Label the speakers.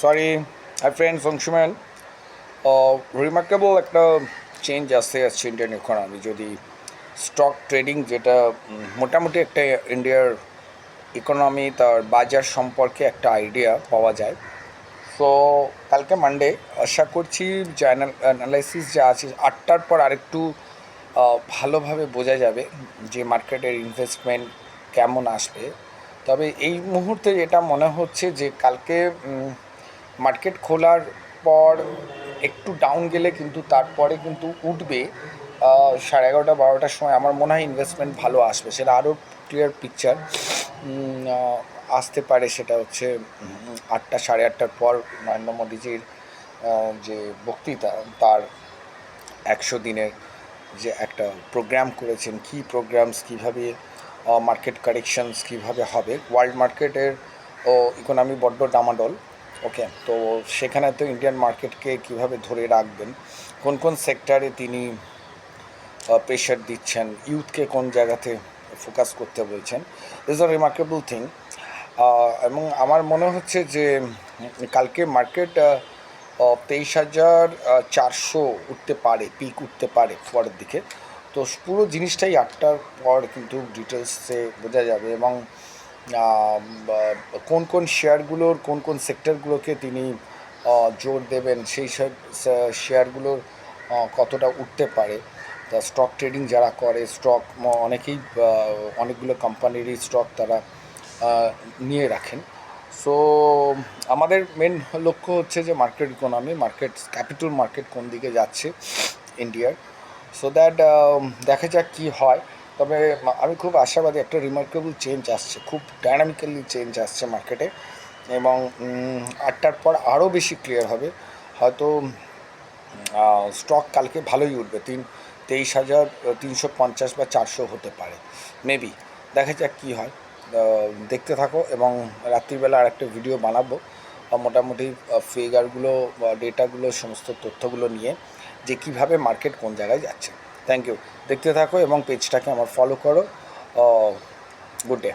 Speaker 1: Sorry hi friends Anshuman remarkable একটা change আসতে যাচ্ছে ইন্ডিয়ান ইকোনমি যদি স্টক ট্রেডিং যেটা মোটামুটি একটা ইন্ডিয়ার ইকোনমি তার বাজার সম্পর্কে একটা আইডিয়া পাওয়া যায়। সো কালকে মানডে আশা করছি যে অ্যানালাইসিস যা আছে, আটটার পর আরেকটু ভালোভাবে বোঝা যাবে যে মার্কেটের ইনভেস্টমেন্ট কেমন আসবে। তবে এই মুহূর্তে যেটা মনে হচ্ছে যে কালকে মার্কেট খোলার পর একটু ডাউন গেলে কিন্তু তারপরে কিন্তু উঠবে। সাড়ে এগারোটা, বারোটার সময় আমার মনে হয় ইনভেস্টমেন্ট ভালো আসবে। সেটা আরও ক্লিয়ার পিকচার আসতে পারে সেটা হচ্ছে আটটা, সাড়ে আটটার পর নরেন্দ্র মোদীজির যে বক্তৃতা, তার একশো দিনের যে একটা প্রোগ্রাম করেছেন, কি প্রোগ্রামস কীভাবে মার্কেট কারেকশনস কীভাবে হবে? ওয়ার্ল্ড মার্কেটের ও ইকোনমি বড্ড ডামাডোল ওকে তো সেখানে তো ইন্ডিয়ান মার্কেটকে কীভাবে ধরে রাখবেন? কোন কোন সেক্টরে তিনি প্রেশার দিচ্ছেন? ইউথকে কোন জায়গাতে ফোকাস করতে বলছেন? ইজ আ রিমার্কেবল থিং এবং আমার মনে হচ্ছে যে, কালকে মার্কেট তেইশ হাজার চারশো উঠতে পারে পিক উঠতে পারে, পরের দিকে। তো পুরো জিনিসটাই আটটার পর কিন্তু ডিটেলসে বোঝা যাবে এবং কোন কোন শেয়ারগুলোর কোন কোন সেক্টরগুলোকে তিনি জোর দেবেন, সেই সব শেয়ারগুলোর কতটা উঠতে পারে। তা স্টক ট্রেডিং যারা করে স্টক অনেকেই অনেকগুলো কোম্পানিরই স্টক তারা নিয়ে রাখেন। সো আমাদের মেন লক্ষ্য হচ্ছে যে market economy market capital market কোন দিকে যাচ্ছে ইন্ডিয়ার সো দ্যাট দেখা যাক কী হয়। তবে আমি খুব আশাবাদী একটা রিমার্কেবল চেঞ্জ আসছে। খুব ডায়নামিক্যালি চেঞ্জ আসছে মার্কেটে এবং আটটার পর আরও বেশি ক্লিয়ার হবে। হয়তো স্টক কালকে ভালোই উঠবে। তিন, তেইশ হাজার তিনশো পঞ্চাশ বা চারশো হতে পারে। মেবি দেখা যাক কী হয়। দেখতে থাকো এবং রাত্রিবেলা আর একটা ভিডিও বানাবো। মোটামুটি ফিগারগুলো ডেটাগুলো সমস্ত তথ্যগুলো নিয়ে যে কীভাবে মার্কেট কোন জায়গায় যাচ্ছে। থ্যাংক ইউ দেখতে থাকো এবং পেজটাকে আমার ফলো করো। Good day